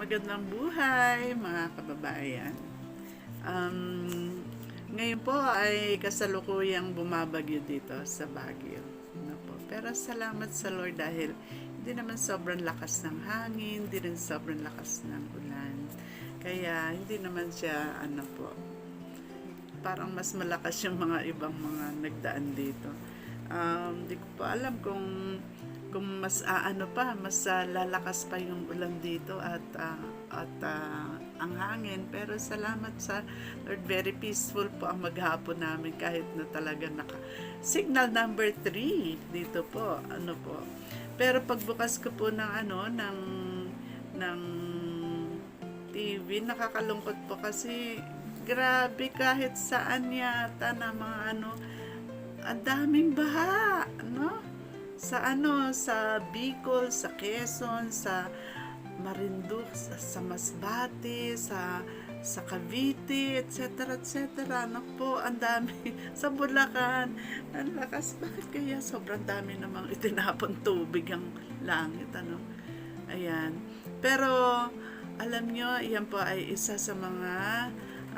Magandang buhay mga kababayan. Um, ngayon po ay kasalukuyang bumabagyo dito sa Baguio. Ano po. Pero salamat sa Lord dahil hindi naman sobrang lakas ng hangin, hindi rin sobrang lakas ng ulan. Kaya hindi naman siya ano po, parang mas malakas yung mga ibang mga nagdaan dito. Um, di ko pa alam kung kung mas aano pa, mas ah, lalakas pa yung ulan dito at ah, at ah, ang hangin. Pero salamat sa Lord, very peaceful po ang maghapon namin kahit na talaga naka signal number 3 dito po. Ano po. Pero pagbukas ko po ng ano ng ng TV, nakakalungkot po kasi grabe kahit saan yata na mga ano ang daming baha, no? Sa ano, sa Bicol, sa Quezon, sa Marinduque, sa, sa Masbate, sa sa Cavite, etc. etc. Po, ang dami. sa Bulacan, ang lakas. Bakit kaya sobrang dami namang itinapon tubig ang langit, ano? Ayan. Pero, alam nyo, yan po ay isa sa mga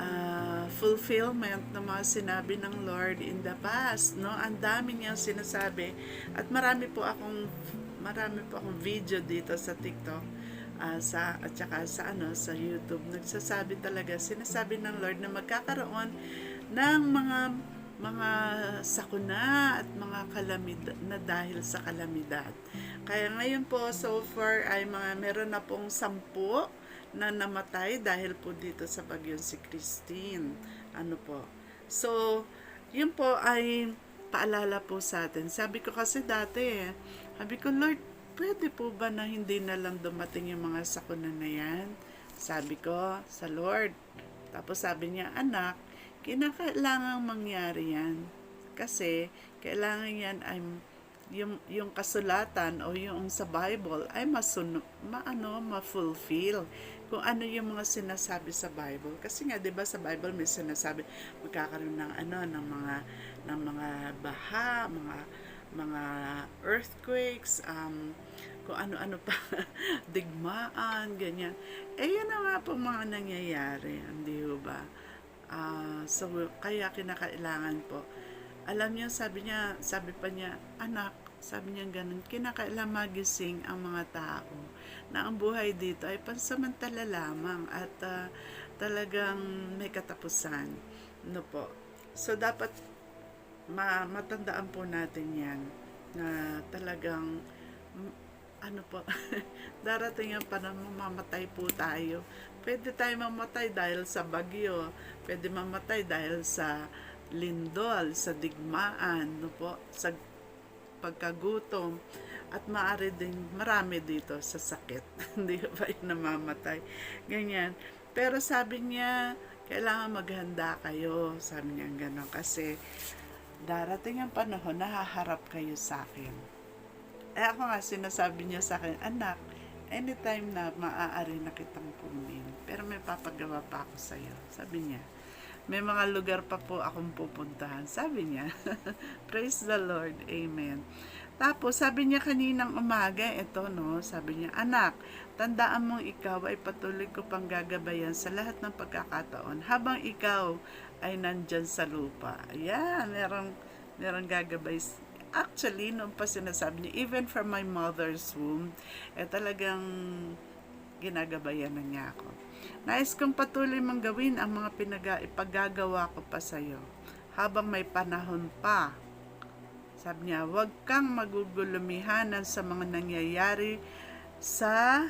ah, fulfillment ng mga sinabi ng Lord in the past, no? Ang dami niyang sinasabi at marami po akong marami po akong video dito sa TikTok ah, sa at saka sa ano sa YouTube nagsasabi talaga sinasabi ng Lord na magkakaroon ng mga mga sakuna at mga kalamidad na dahil sa kalamidad. Kaya ngayon po so far ay mga meron na pong sampu na namatay dahil po dito sa bagyong si Christine. Ano po. So, yun po ay paalala po sa atin. Sabi ko kasi dati eh, sabi ko, Lord, pwede po ba na hindi na lang dumating yung mga sakuna na yan? Sabi ko sa Lord. Tapos sabi niya, anak, kinakailangang mangyari yan. Kasi, kailangan yan ay yung, yung kasulatan o yung sa Bible ay masun maano ma-fulfill kung ano yung mga sinasabi sa Bible. Kasi nga 'di ba sa Bible may sinasabi magkakaroon ng ano ng mga ng mga baha mga mga earthquakes um kung ano-ano pa digmaan ganyan. Eh yan na nga po mga nangyayari hindi ho ba? Ah, so kaya kinakailangan po. Alam niyo, sabi niya, sabi pa niya, anak, sabi niya ganun, kinakailangan magising ang mga tao na ang buhay dito ay pansamantala lamang at ah, talagang may katapusan. No po. So, dapat ma matandaan po natin yan na talagang ano po, darating ang panahon mamamatay po tayo. Pwede tayo mamatay dahil sa bagyo. Pwede mamatay dahil sa lindol, sa digmaan, no po, sa pagkagutom, at maaari din marami dito sa sakit. Hindi ba namamatay? Ganyan. Pero sabi niya, kailangan maghanda kayo. Sabi niya gano'n. Kasi darating ang panahon na haharap kayo sa akin. Eh ako nga, sinasabi niya sa akin, anak, anytime na maaari na kitang kunin. Pero may papagawa pa ako sa'yo. Sabi niya, may mga lugar pa po akong pupuntahan. Sabi niya, praise the Lord, amen. Tapos, sabi niya kaninang umaga, ito no, sabi niya, anak, tandaan mong ikaw ay patuloy ko pang gagabayan sa lahat ng pagkakataon habang ikaw ay nandyan sa lupa. Ayan, merong, merong gagabay. Actually, noon pa sinasabi niya, even from my mother's womb, eh talagang ginagabayan na niya ako. Nais kong patuloy mong gawin ang mga pinaga ipaggagawa ko pa sa iyo habang may panahon pa. Sabi niya, huwag kang magugulumihanan sa mga nangyayari sa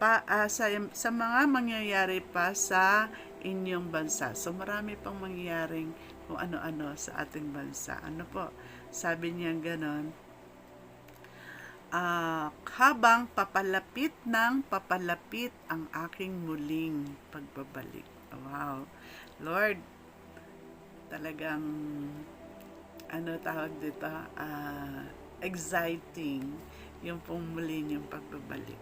pa, ah, sa, sa mga mangyayari pa sa inyong bansa. So marami pang mangyayaring kung ano-ano sa ating bansa. Ano po? Sabi niya ganon ah, habang papalapit ng papalapit ang aking muling pagbabalik. Wow. Lord, talagang ano tawag dito, ah, exciting yung pong muli yung pagbabalik.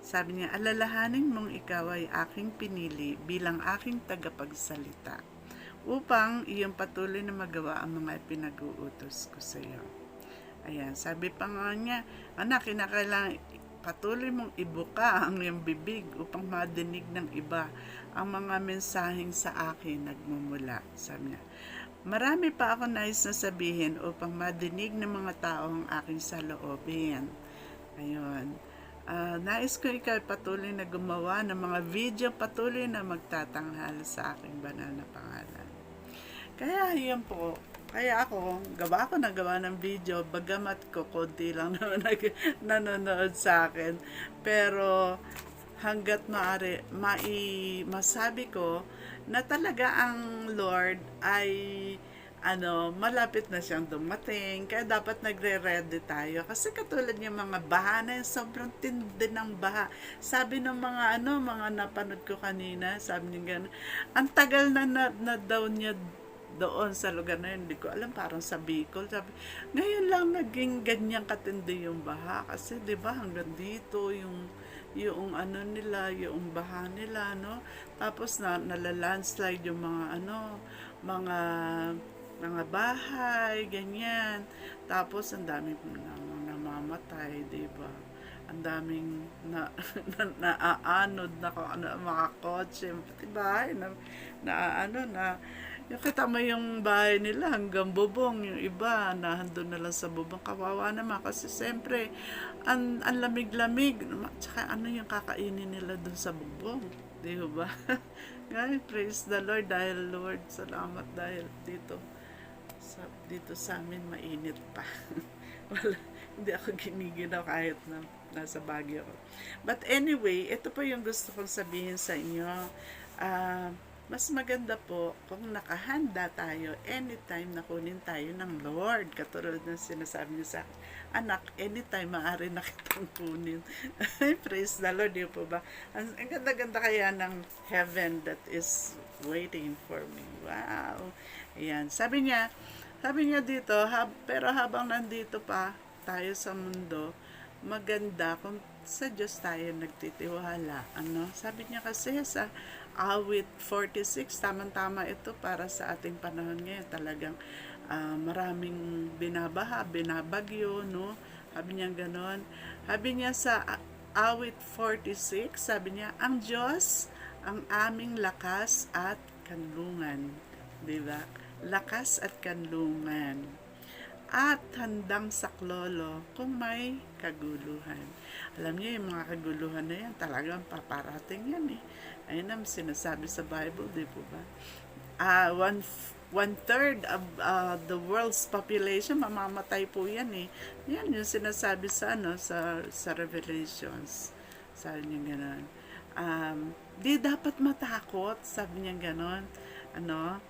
Sabi niya, alalahanin mong ikaw ay aking pinili bilang aking tagapagsalita upang iyong patuloy na magawa ang mga pinag-uutos ko sa iyo. Ayan, sabi pa nga niya, anak, kinakailangan patuloy mong ibuka ang iyong bibig upang madinig ng iba ang mga mensaheng sa akin nagmumula. Sabi niya, marami pa ako nais na sabihin upang madinig ng mga tao ang aking saloobin. Ayun. Ah, nais ko ikaw patuloy na gumawa ng mga video patuloy na magtatanghal sa aking banal na pangalan. Kaya yun po, kaya ako, gawa ako na gawa ng video, bagamat ko, konti lang naman nag, nanonood sa akin. Pero, hanggat maaari, mai, masabi ko, na talaga ang Lord ay ano, malapit na siyang dumating, kaya dapat nagre-ready tayo. Kasi katulad yung mga baha na yun, sobrang tindi ng baha. Sabi ng mga ano, mga napanood ko kanina, sabi niya gano'n, ang tagal na, na, na daw niya doon sa lugar na yun, hindi ko alam, parang sa Bicol. Sabi, ngayon lang naging ganyan katindi yung baha. Kasi, di ba, hanggang dito, yung, yung ano nila, yung baha nila, no? Tapos, na, nalalandslide yung mga, ano, mga, mga bahay, ganyan. Tapos, ang daming na, namamatay, di ba? Ang daming na, na, naaanod na ano, mga kotse, pati bahay, na, na ano, na, yung kita mo yung bahay nila hanggang bubong, yung iba nahandun na lang sa bubong. Kawawa naman kasi siyempre ang, ang lamig-lamig. Tsaka ano yung kakainin nila dun sa bubong. Di ba? Guys, praise the Lord dahil Lord, salamat dahil dito sa, dito sa amin mainit pa. Wala, hindi ako giniginaw kahit na nasa Baguio. But anyway, ito po yung gusto kong sabihin sa inyo. Ah, mas maganda po kung nakahanda tayo anytime na kunin tayo ng Lord. Katulad ng sinasabi niyo sa akin, anak, anytime maaari na kitang kunin. Praise the Lord, di po ba? Ang, ang ganda-ganda kaya ng heaven that is waiting for me. Wow! Ayan. Sabi niya, sabi niya dito, hab, pero habang nandito pa tayo sa mundo, maganda kung sa Diyos tayo nagtitiwala. Ano? Sabi niya kasi sa awit 46, tamang-tama ito para sa ating panahon ngayon. Talagang ah, maraming binabaha, binabagyo, no? Sabi niya ganon. Sabi niya sa awit 46, sabi niya, ang Diyos ang aming lakas at kanlungan. Di ba? Lakas at kanlungan at handang saklolo kung may kaguluhan. Alam niyo, yung mga kaguluhan na yan, talagang paparating yan eh. Ayun ang sinasabi sa Bible, di po ba? Ah, one, one third of ah, the world's population, mamamatay po yan eh. Yan yung sinasabi sa, ano, sa, sa Revelations. Sabi niya gano'n. Um, di dapat matakot, sabi niya gano'n. Ano,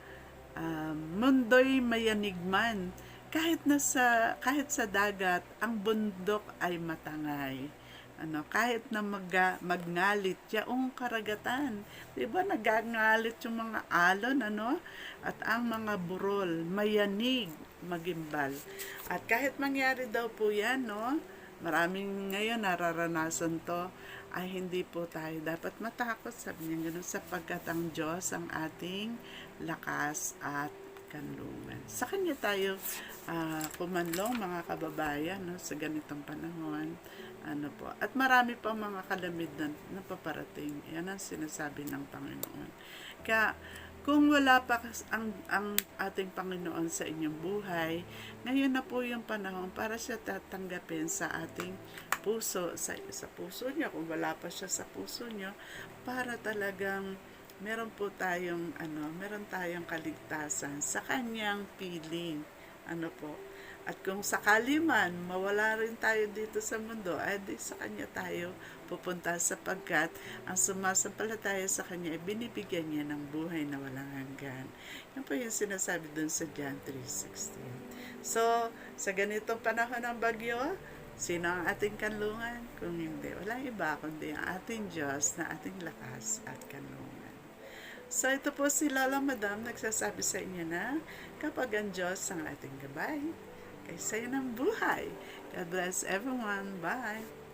um, mundo'y mayanigman kahit na sa kahit sa dagat ang bundok ay matangay. Ano kahit na mag, magngalit yaong karagatan. 'di ba nagangalit yung mga alon ano? At ang mga burol mayanig magimbal. At kahit mangyari daw po yan no? Maraming ngayon nararanasan to. Ay hindi po tayo dapat matakot. Sabi niya ganun sapagkat ang Diyos ang ating lakas at kanlungan. Sa kanya tayo ah, kumanlong mga kababayan no, sa ganitong panahon. Ano po. At marami pang mga kalamid na napaparating. Yan ang sinasabi ng Panginoon. Kaya kung wala pa ang, ang ating Panginoon sa inyong buhay, ngayon na po yung panahon para siya tatanggapin sa ating puso, sa, sa puso niyo, kung wala pa siya sa puso niyo, para talagang meron po tayong ano, meron tayong kaligtasan sa kanyang piling. Ano po? At kung sakali man mawala rin tayo dito sa mundo, ay di sa kanya tayo pupunta sapagkat ang sumasampalataya sa kanya ay binibigyan niya ng buhay na walang hanggan. Yan po yung sinasabi dun sa John 3.16. So, sa ganitong panahon ng bagyo, sino ang ating kanlungan? Kung hindi, walang iba kundi ang ating Diyos na ating lakas at kanlungan. So ito po si Lola Madam nagsasabi sa inyo na kapag ang Diyos ang ating gabay, kay sayo ng buhay. God bless everyone. Bye!